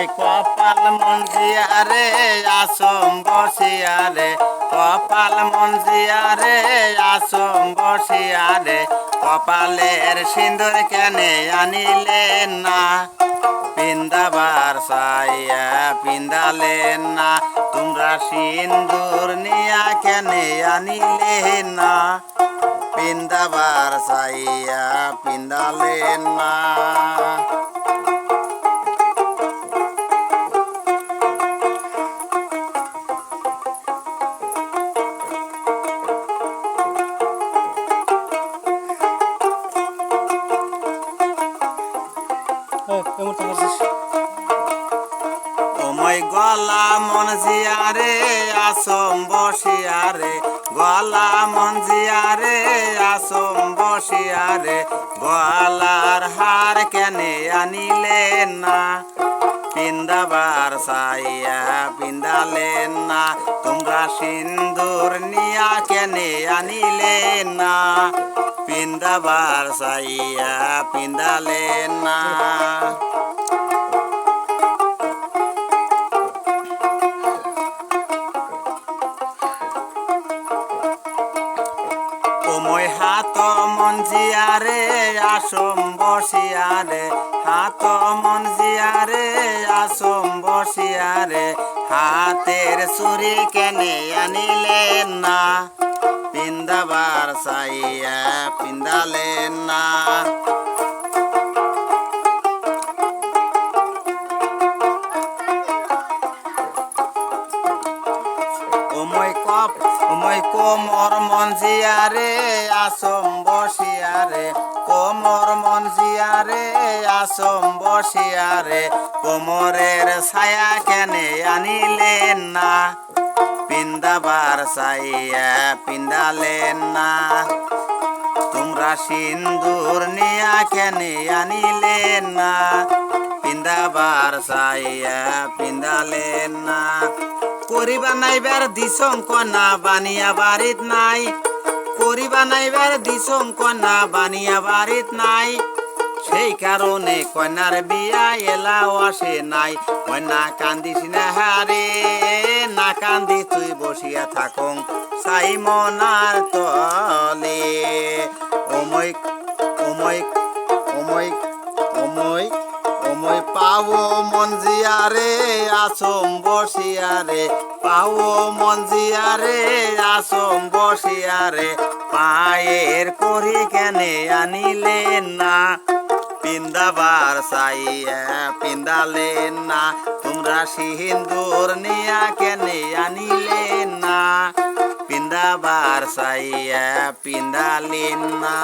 মই কপাল মঞ্জিয়ারে আসম বসিয়ারে কপাল মঞ্জিয়ারে আসম বসিয়ারে কপালের সিন্দুর কেনে আনিলেন না। পিন্দাবার সাইয়া পিন্দালেন না। তোমরা সিন্দুর নিয়া কেনে আনিলে না। পিন্দাবার সাইয়া পিন্দালেন না। ওমই গলা মন জিয়ারে, আসম বসিয়ারে। গলা মন জিয়ারে, আসম বসিয়ারে। গলার হার কেনে আনিলে না? পিন্দাবার সাইয়া পিন্দালেন না। তোমরা সিন্দুর নিয়া কেনে আনিলেন না। পিন্দাবার সাইয়া পিন্দালেন না। ওময় হাত মঞ্জিয়ারে আসম বসিয়ারে হাত মঞ্জিয়ারে আসম বসিয়ারে হাতের চুরি কেনে আনিলেন না। পিন্দাবার সাইয়া পিন্দালেন না। ওময় কপ ওময় কোমর মঞ্জিয়ারে আসম বসিয়ারে, কোমর মঞ্জিয়ারে আসম বসিয়ারে, কোমরের ছায়া কেনে আনিলেন না? পিন্দাবার সাইয়া পিন্দালেন না? তোমরা সিন্দুর নিয়া কেনে আনিলেন না? পিন্দাবার সাইয়া পিন্দালেন না? করিবা নাইবার দিসং কন্যা বানিয়া বাড়িত নাই। করিবা নাইবার দিসং কন্যা, বানিয়া বাড়িত নাই। সেই কারণে কন্যার বিয়া এলাও আসে নাই। কন্যা কান্দিস না হারে, না কান্দি তুই বসিয়া থাকং সাই মনার ওময় পাও মঞ্জিয়ারে আসম বসিয়ারে পাও মঞ্জিয়ারে আসম বসিয়ারে পায়ের করি কেনে আনিলেন না? পিন্দাবার সাইয়া পিন্দালেন না। তোমরা সিন্দুর নিয়া কেনে আনিলেন না? পিন্দাবার সাইয়া পিন্দালেন না।